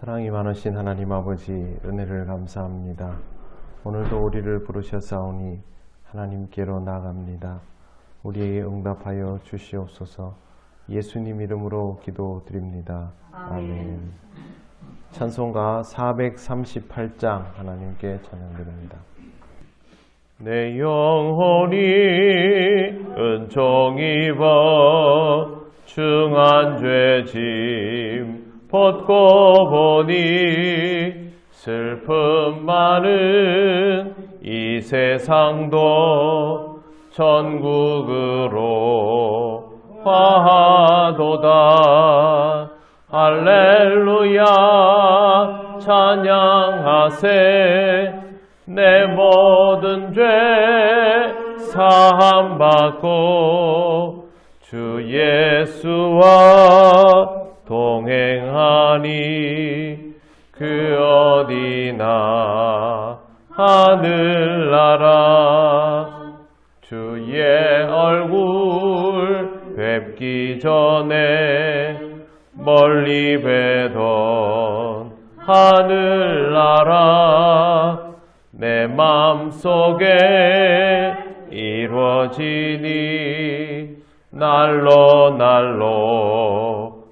사랑이 많으신 하나님 아버지 은혜를 감사합니다. 오늘도 우리를 부르셨사오니 하나님께로 나갑니다. 우리에게 응답하여 주시옵소서. 예수님 이름으로 기도드립니다. 아멘. 찬송가 438장 하나님께 찬양드립니다. 내 영혼이 은총 입어 중한 죄짐 벗고 보니 슬픔 많은 이 세상도 천국으로 화하도다. 할렐루야 찬양하세. 내 모든 죄 사함받고 주 예수와 동행하니 그 어디나 하늘나라. 주의 얼굴 뵙기 전에 멀리 뵈던 하늘나라. 내 맘속에 이루어지니 날로 날로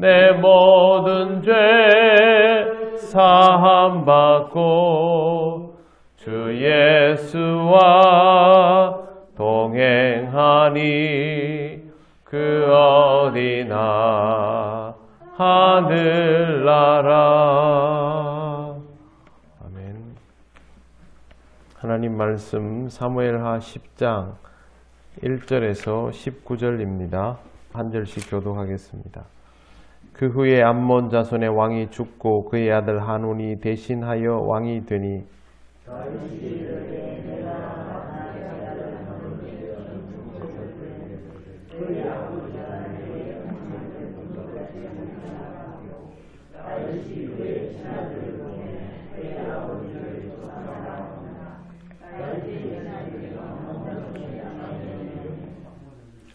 내 모든 죄 사함 받고 주 예수와 동행하니 그 어디나 하늘나라 아멘 하나님 말씀 사무엘하 10장 1절에서 19절입니다. 한 절씩 교독하겠습니다. 그 후에 암몬 자손의 왕이 죽고 그의 아들 한운이 대신하여 왕이 되니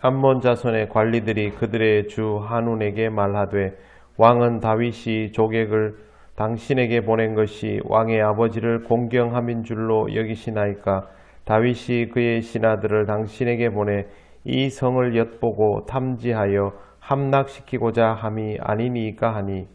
암몬 자손의 관리들이 그들의 주 한운에게 말하되 왕은 다윗이 조객을 당신에게 보낸 것이 왕의 아버지를 공경함인 줄로 여기시나이까? 다윗이 그의 신하들을 당신에게 보내 이 성을 엿보고 탐지하여 함락시키고자 함이 아니니까 하니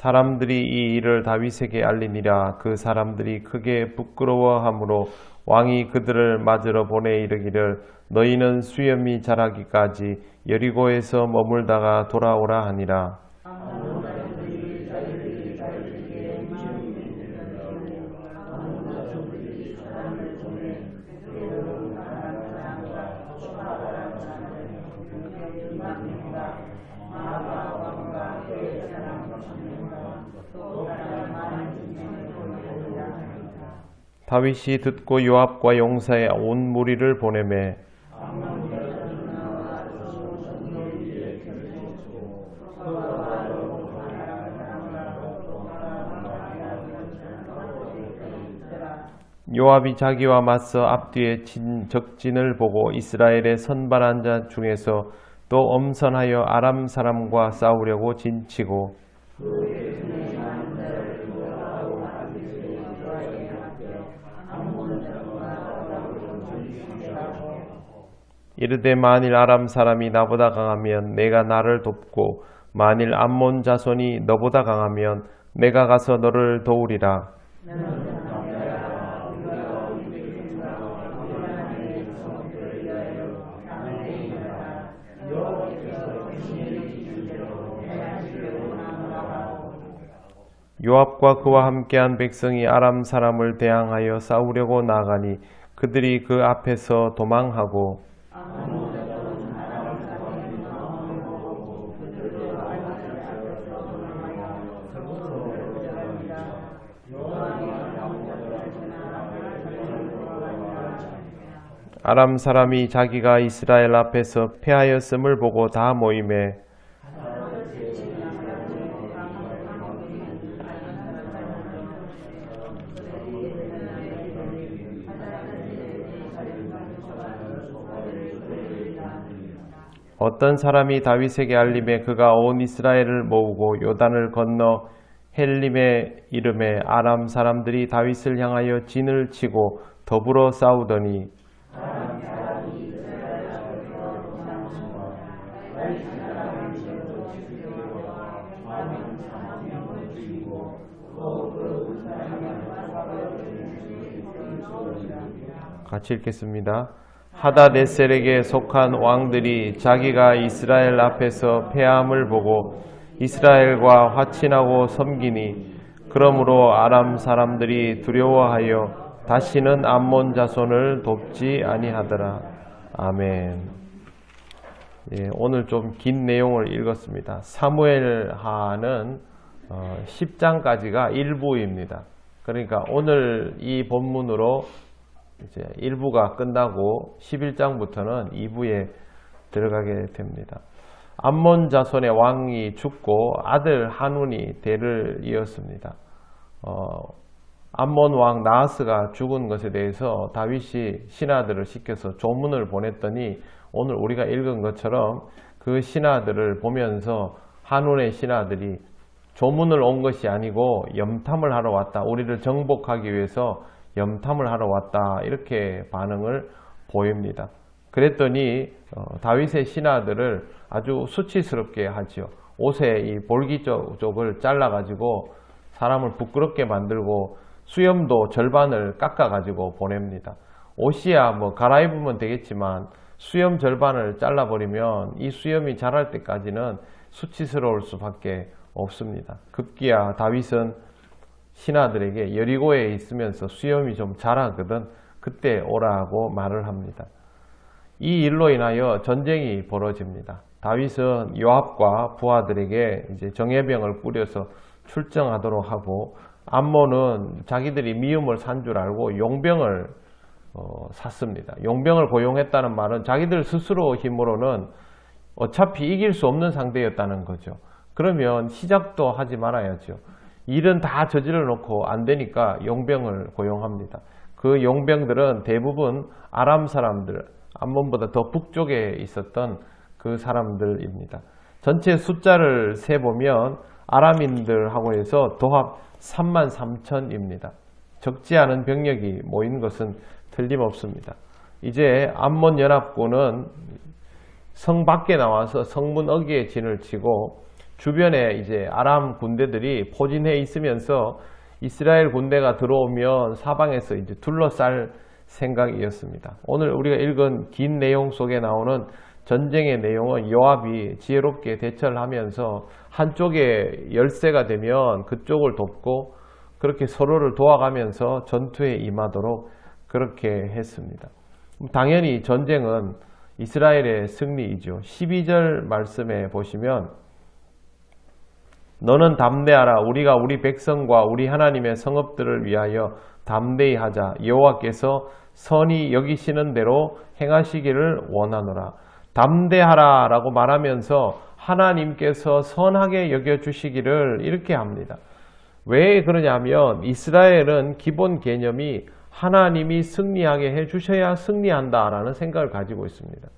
사람들이 이 일을 다윗에게 알리니라. 그 사람들이 크게 부끄러워하므로 왕이 그들을 맞으러 보내 이르기를 너희는 수염이 자라기까지 여리고에서 머물다가 돌아오라 하니라 다윗이 듣고 요압과 용사의 온 무리를 보내매 요압이 자기와 맞서 앞뒤에 친 적진을 보고 이스라엘의 선발한 자 중에서 또 엄선하여 아람 사람과 싸우려고 진치고 이르되 만일 아람 사람이 나보다 강하면 내가 나를 돕고 만일 암몬 자손이 너보다 강하면 내가 가서 너를 도우리라. 요압과 그와 함께한 백성이 아람 사람을 대항하여 싸우려고 나가니 그들이 그 앞에서 도망하고 아람 사람이 자기가 이스라엘 앞에서 패하였음을 보고 다 모임에 어떤 사람이 다윗에게 알림에 그가 온 이스라엘을 모으고 요단을 건너 헬림의 이름에 아람 사람들이 다윗을 향하여 진을 치고 더불어 싸우더니 같이 읽겠습니다. 하다데셀에게 속한 왕들이 자기가 이스라엘 앞에서 패함을 보고 이스라엘과 화친하고 섬기니 그러므로 아람 사람들이 두려워하여 다시는 암몬 자손을 돕지 아니하더라. 아멘. 예, 오늘 좀 긴 내용을 읽었습니다. 사무엘하는 어, 10장까지가 일부입니다. 그러니까 오늘 이 본문으로 이제 1부가 끝나고 11장부터는 2부에 들어가게 됩니다. 암몬 자손의 왕이 죽고 아들 한운이 대를 이었습니다. 어, 암몬 왕 나하스가 죽은 것에 대해서 다윗이 신하들을 시켜서 조문을 보냈더니 오늘 우리가 읽은 것처럼 그 신하들을 보면서 한운의 신하들이 조문을 온 것이 아니고 염탐을 하러 왔다. 우리를 정복하기 위해서 염탐을 하러 왔다. 이렇게 반응을 보입니다. 그랬더니 어, 다윗의 신하들을 아주 수치스럽게 하지요. 옷에 이 볼기 쪽, 쪽을 잘라가지고 사람을 부끄럽게 만들고 수염도 절반을 깎아가지고 보냅니다. 옷이야 뭐 갈아입으면 되겠지만 수염 절반을 잘라버리면 이 수염이 자랄 때까지는 수치스러울 수밖에 없습니다. 급기야 다윗은 신하들에게 여리고에 있으면서 수염이 좀 자라거든 그때 오라고 말을 합니다. 이 일로 인하여 전쟁이 벌어집니다. 다윗은 요압과 부하들에게 이제 정예병을 꾸려서 출정하도록 하고 암몬은 자기들이 미움을 산 줄 알고 용병을 어, 샀습니다. 용병을 고용했다는 말은 자기들 스스로 힘으로는 어차피 이길 수 없는 상대였다는 거죠. 그러면 시작도 하지 말아야죠. 일은 다 저질러 놓고 안 되니까 용병을 고용합니다. 그 용병들은 대부분 아람 사람들, 암몬보다 더 북쪽에 있었던 그 사람들입니다. 전체 숫자를 세보면 아람인들하고 해서 도합 3만 3천입니다. 적지 않은 병력이 모인 것은 틀림없습니다. 이제 암몬 연합군은 성 밖에 나와서 성문 어귀에 진을 치고 주변에 이제 아람 군대들이 포진해 있으면서 이스라엘 군대가 들어오면 사방에서 이제 둘러쌀 생각이었습니다. 오늘 우리가 읽은 긴 내용 속에 나오는 전쟁의 내용은 요압이 지혜롭게 대처를 하면서 한쪽에 열세가 되면 그쪽을 돕고 그렇게 서로를 도와가면서 전투에 임하도록 그렇게 했습니다. 당연히 전쟁은 이스라엘의 승리이죠. 12절 말씀에 보시면 너는 담대하라. 우리가 우리 백성과 우리 하나님의 성읍들을 위하여 담대히 하자. 여호와께서 선이 여기시는 대로 행하시기를 원하노라. 담대하라 라고 말하면서 하나님께서 선하게 여겨 주시기를 이렇게 합니다. 왜 그러냐면 이스라엘은 기본 개념이 하나님이 승리하게 해 주셔야 승리한다 라는 생각을 가지고 있습니다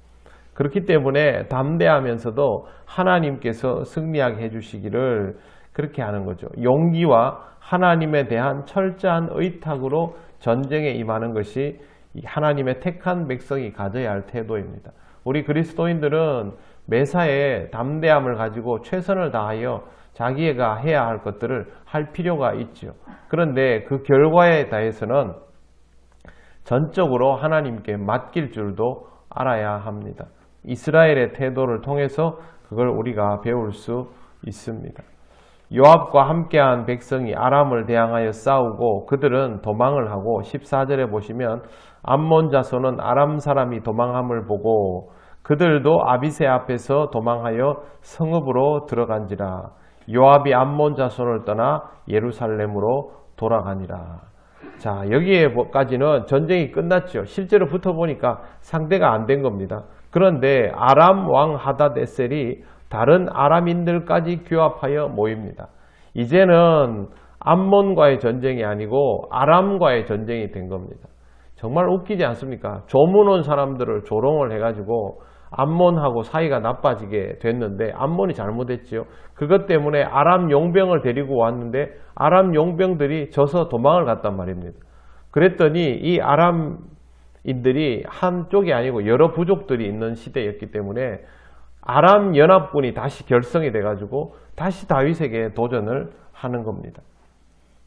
그렇기 때문에 담대하면서도 하나님께서 승리하게 해주시기를 그렇게 하는 거죠. 용기와 하나님에 대한 철저한 의탁으로 전쟁에 임하는 것이 하나님의 택한 백성이 가져야 할 태도입니다. 우리 그리스도인들은 매사에 담대함을 가지고 최선을 다하여 자기가 해야 할 것들을 할 필요가 있죠. 그런데 그 결과에 대해서는 전적으로 하나님께 맡길 줄도 알아야 합니다. 이스라엘의 태도를 통해서 그걸 우리가 배울 수 있습니다. 요압과 함께한 백성이 아람을 대항하여 싸우고 그들은 도망을 하고 14절에 보시면 암몬 자손은 아람 사람이 도망함을 보고 그들도 아비세 앞에서 도망하여 성읍으로 들어간지라 요압이 암몬 자손을 떠나 예루살렘으로 돌아가니라. 자, 여기에까지는 전쟁이 끝났죠. 실제로 붙어보니까 상대가 안 된 겁니다. 그런데 아람 왕 하다데셀이 다른 아람인들까지 규합하여 모입니다. 이제는 암몬과의 전쟁이 아니고 아람과의 전쟁이 된 겁니다. 정말 웃기지 않습니까? 조문 온 사람들을 조롱을 해가지고 암몬하고 사이가 나빠지게 됐는데 암몬이 잘못했지요. 그것 때문에 아람 용병을 데리고 왔는데 아람 용병들이 져서 도망을 갔단 말입니다. 그랬더니 이 아람 인들이 한쪽이 아니고 여러 부족들이 있는 시대였기 때문에 아람 연합군이 다시 결성이 돼가지고 다시 다윗에게 도전을 하는 겁니다.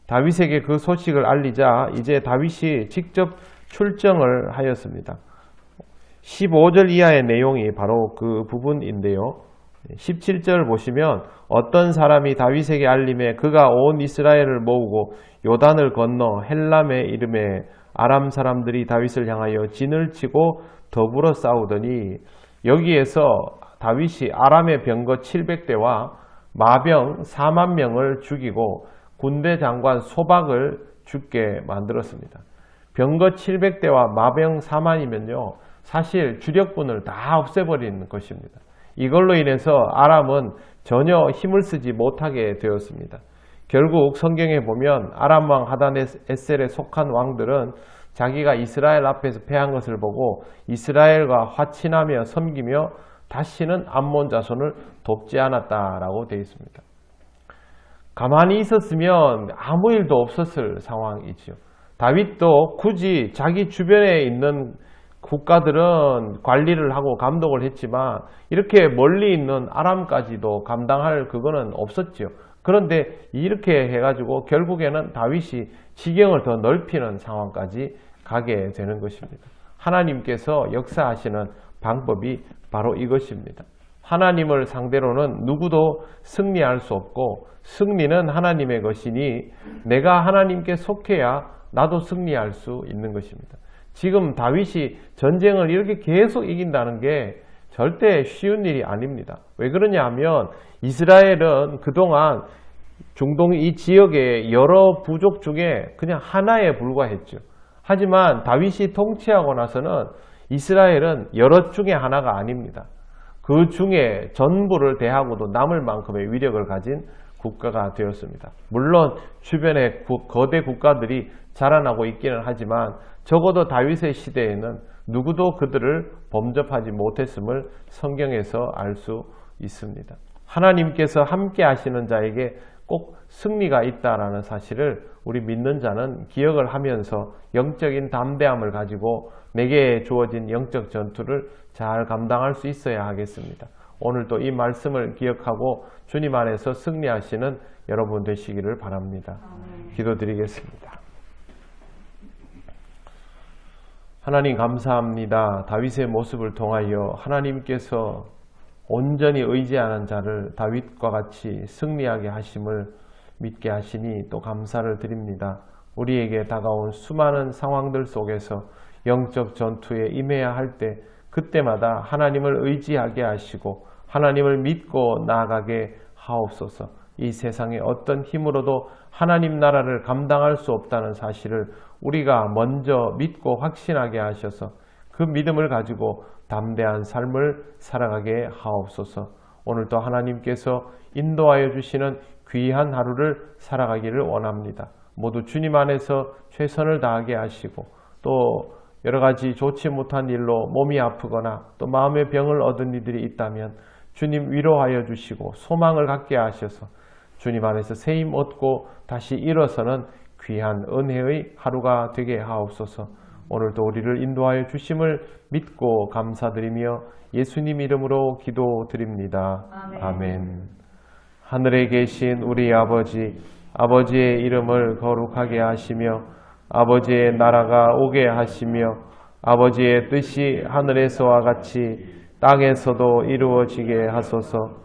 다윗에게 그 소식을 알리자 이제 다윗이 직접 출정을 하였습니다. 15절 이하의 내용이 바로 그 부분인데요. 17절 보시면 어떤 사람이 다윗에게 알림에 그가 온 이스라엘을 모으고 요단을 건너 헬람의 이름에 아람 사람들이 다윗을 향하여 진을 치고 더불어 싸우더니 여기에서 다윗이 아람의 병거 700대와 마병 4만 명을 죽이고 군대 장관 소박을 죽게 만들었습니다. 병거 700대와 마병 4만이면요. 사실 주력군을 다 없애버리는 것입니다. 이걸로 인해서 아람은 전혀 힘을 쓰지 못하게 되었습니다. 결국 성경에 보면 아람 왕 하다네셀에 속한 왕들은 자기가 이스라엘 앞에서 패한 것을 보고 이스라엘과 화친하며 섬기며 다시는 암몬 자손을 돕지 않았다라고 되어 있습니다. 가만히 있었으면 아무 일도 없었을 상황이지요. 다윗도 굳이 자기 주변에 있는 국가들은 관리를 하고 감독을 했지만 이렇게 멀리 있는 아람까지도 감당할 그거는 없었죠. 그런데 이렇게 해가지고 결국에는 다윗이 지경을 더 넓히는 상황까지 가게 되는 것입니다. 하나님께서 역사하시는 방법이 바로 이것입니다. 하나님을 상대로는 누구도 승리할 수 없고 승리는 하나님의 것이니 내가 하나님께 속해야 나도 승리할 수 있는 것입니다. 지금 다윗이 전쟁을 이렇게 계속 이긴다는 게 절대 쉬운 일이 아닙니다. 왜 그러냐 하면 이스라엘은 그동안 중동 이 지역의 여러 부족 중에 그냥 하나에 불과했죠. 하지만 다윗이 통치하고 나서는 이스라엘은 여러 중에 하나가 아닙니다. 그 중에 전부를 대하고도 남을 만큼의 위력을 가진 국가가 되었습니다. 물론 주변의 거대 국가들이 자라나고 있기는 하지만 적어도 다윗의 시대에는 누구도 그들을 범접하지 못했음을 성경에서 알 수 있습니다. 하나님께서 함께 하시는 자에게 꼭 승리가 있다라는 사실을 우리 믿는 자는 기억을 하면서 영적인 담대함을 가지고 내게 주어진 영적 전투를 잘 감당할 수 있어야 하겠습니다. 오늘도 이 말씀을 기억하고 주님 안에서 승리하시는 여러분 되시기를 바랍니다. 기도드리겠습니다. 하나님 감사합니다. 다윗의 모습을 통하여 하나님께서 온전히 의지하는 자를 다윗과 같이 승리하게 하심을 믿게 하시니 또 감사를 드립니다. 우리에게 다가온 수많은 상황들 속에서 영적 전투에 임해야 할 때 그때마다 하나님을 의지하게 하시고 하나님을 믿고 나아가게 하옵소서. 이 세상의 어떤 힘으로도 하나님 나라를 감당할 수 없다는 사실을 우리가 먼저 믿고 확신하게 하셔서 그 믿음을 가지고 담대한 삶을 살아가게 하옵소서. 오늘도 하나님께서 인도하여 주시는 귀한 하루를 살아가기를 원합니다. 모두 주님 안에서 최선을 다하게 하시고 또 여러 가지 좋지 못한 일로 몸이 아프거나 또 마음의 병을 얻은 이들이 있다면 주님 위로하여 주시고 소망을 갖게 하셔서 주님 안에서 새힘 얻고 다시 일어서는 귀한 은혜의 하루가 되게 하옵소서. 오늘도 우리를 인도하여 주심을 믿고 감사드리며 예수님 이름으로 기도드립니다. 아멘. 하늘에 계신 우리 아버지, 아버지의 이름을 거룩하게 하시며 아버지의 나라가 오게 하시며 아버지의 뜻이 하늘에서와 같이 땅에서도 이루어지게 하소서.